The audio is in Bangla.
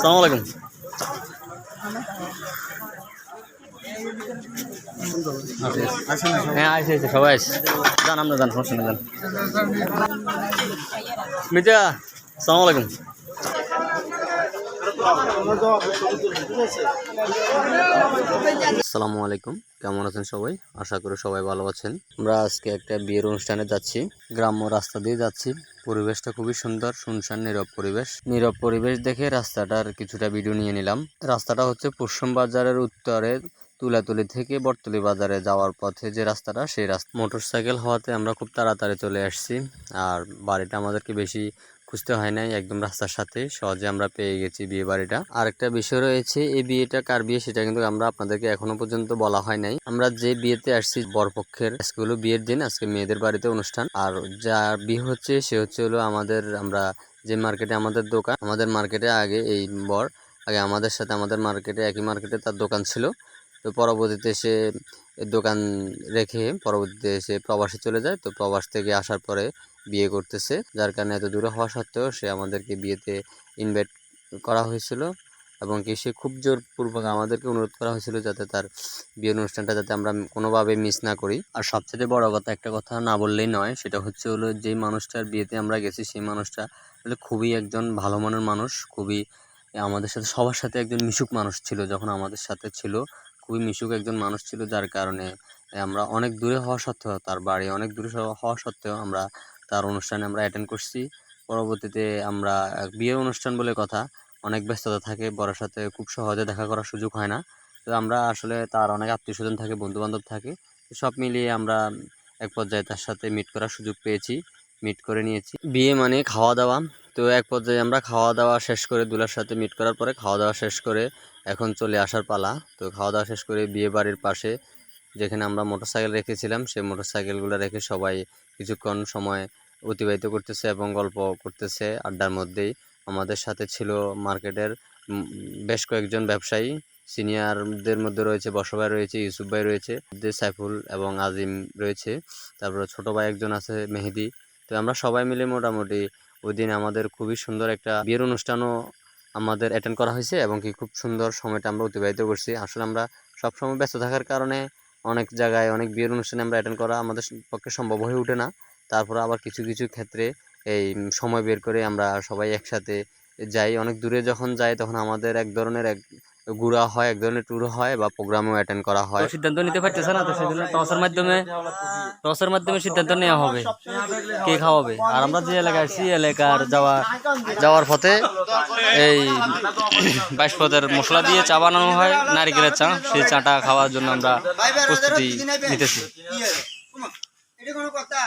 সালাম আলাইকুম। হ্যাঁ আসে আসে সবাই আসে যান, আমরা যান, সমস্যা না যান। মিতা সালাম আসসালামু আলাইকুম। কেমন আছেন সবাই? আশা করি সবাই ভালো আছেন। আমরা আজকে একটা বিয়ের অনুষ্ঠানে যাচ্ছি। গ্রাম্য রাস্তা দিয়ে যাচ্ছি। পরিবেশটা খুবই সুন্দর শুনশান নীরব পরিবেশ। নীরব পরিবেশ দেখে রাস্তাটার কিছুটা ভিডিও নিয়ে নিলাম। রাস্তাটা হচ্ছে পশ্চিম বাজারের উত্তরে তুলাতুলি থেকে বটতলি বাজারে যাওয়ার পথে যে রাস্তাটা, সেই রাস্তা। মোটরসাইকেল হওয়াতে আমরা খুব তাড়াতাড়ি চলে আসছি। আর বাড়িটা আমাদেরকে বেশি খুঁজতে হয় নাই একদম রাস্তার সাথে। সহজে আমরা পেয়ে গেছি বিয়ে বাড়িটা আরেকটা বিষয় রয়েছে, এই বিয়েটা কার বিয়ে সেটা কিন্তু আমরা আপনাদেরকে এখনও পর্যন্ত বলা হয় নাই। আমরা যে বিয়েতে আসছি বরপক্ষের, আজকে হলো বিয়ের দিন, আজকে মেয়েদের বাড়িতে অনুষ্ঠান। আর যার বিয়ে হচ্ছে, সে হচ্ছে হলো আমাদের, আমরা যে মার্কেটে আমাদের দোকান, আমাদের মার্কেটে আগে এই বর, আগে আমাদের সাথে আমাদের মার্কেটে, একই মার্কেটে তার দোকান ছিল। তো পরবর্তীতে সে দোকান রেখে পরবর্তীতে সে প্রবাসে চলে যায়। তো প্রবাস থেকে আসার পরে বিয়ে করতেছে। যার কারণে এত দূরে হওয়া সত্ত্বেও সে আমাদেরকে বিয়েতে ইনভাইট করা হয়েছিল এবং কি সে খুব জোরপূর্বক আমাদেরকে অনুরোধ করা হয়েছিল যাতে তার বিয়ের অনুষ্ঠানটা যাতে আমরা কোনোভাবে মিস না করি। আর সবচেয়ে বড় কথা, একটা কথা না বললেই নয়, সেটা হচ্ছে হলো যেই মানুষটার বিয়েতে আমরা গেছি, সেই মানুষটা আসলে খুবই একজন ভালো মনের মানুষ, খুবই আমাদের সাথে, সবার সাথে একজন মিশুক মানুষ ছিল যখন আমাদের সাথে ছিল। খুবই মিশুক একজন মানুষ ছিল, যার কারণে আমরা অনেক দূরে হওয়া সত্ত্বেও, তার বাড়ি অনেক দূরে হওয়া সত্ত্বেও আমরা তার অনুষ্ঠানে আমরা অ্যাটেন্ড করছি। পরবর্তীতে আমরা বিয়ের অনুষ্ঠান বলে কথা, অনেক ব্যস্ততা থাকে বড়ার সাথে খুব সহজে দেখা করার সুযোগ হয় না। তো আমরা আসলে তার অনেক আত্মীয় স্বজন থাকে বন্ধু বান্ধব থাকে সব মিলিয়ে আমরা এক পর্যায়ে তার সাথে মিট করার সুযোগ পেয়েছি মিট করে নিয়েছি। বিয়ে মানে খাওয়া দাওয়া, তো এক পর্যায়ে আমরা খাওয়া দাওয়া শেষ করে দুলার সাথে মিট করার পরে খাওয়া দাওয়া শেষ করে এখন চলে আসার পালা। তো খাওয়া দাওয়া শেষ করে বিয়ে বাড়ির পাশে যেখানে আমরা মোটরসাইকেল রেখেছিলাম সেই মোটরসাইকেলগুলো রেখে সবাই কিছুক্ষণ সময় অতিবাহিত করতেছে এবং গল্প করতেছে আড্ডার মধ্যেই। আমাদের সাথে ছিল মার্কেটের বেশ কয়েকজন ব্যবসায়ী। সিনিয়রদের মধ্যে রয়েছে বসভাই রয়েছে ইউসুফ ভাই, রয়েছে সাইফুল এবং আজিম রয়েছে। তারপরে ছোট ভাই একজন আছে মেহেদি। তো আমরা সবাই মিলে মোটামুটি ওই দিন আমাদের খুবই সুন্দর একটা বিয়ের অনুষ্ঠানও আমাদের অ্যাটেন্ড করা হয়েছে এবং কি খুব সুন্দর সময়টা আমরা অতিবাহিত করছি। আসলে আমরা সবসময় ব্যস্ত থাকার কারণে অনেক জায়গায় অনেক বিয়ের অনুষ্ঠানে আমরা অ্যাটেন্ড করা আমাদের পক্ষে সম্ভব হয়ে ওঠে না। তারপরে আবার কিছু কিছু ক্ষেত্রে এই সময় বের করে আমরা সবাই একসাথে যাই। অনেক দূরে যখন যাই তখন আমাদের এক ধরনের এক ঘোরা হয় এক ধরনের ট্যুর হয় বা প্রোগ্রামও অ্যাটেন্ড করা হয়। সিদ্ধান্ত নিতে পারতেছে না তো সেজন্য টসের মাধ্যমে টসের মাধ্যমে সিদ্ধান্ত নেওয়া হবে কে খাওয়াবে। আর আমরা যে এলাকায় আছি এলাকার যাওয়া যাওয়ার পথে এই বাইশ পথের মশলা দিয়ে চা বানানো হয় নারিকেলের চা। সেই চাটা খাওয়ার জন্য আমরা প্রস্তুতি নিতেছি। এটা কোনো কথা।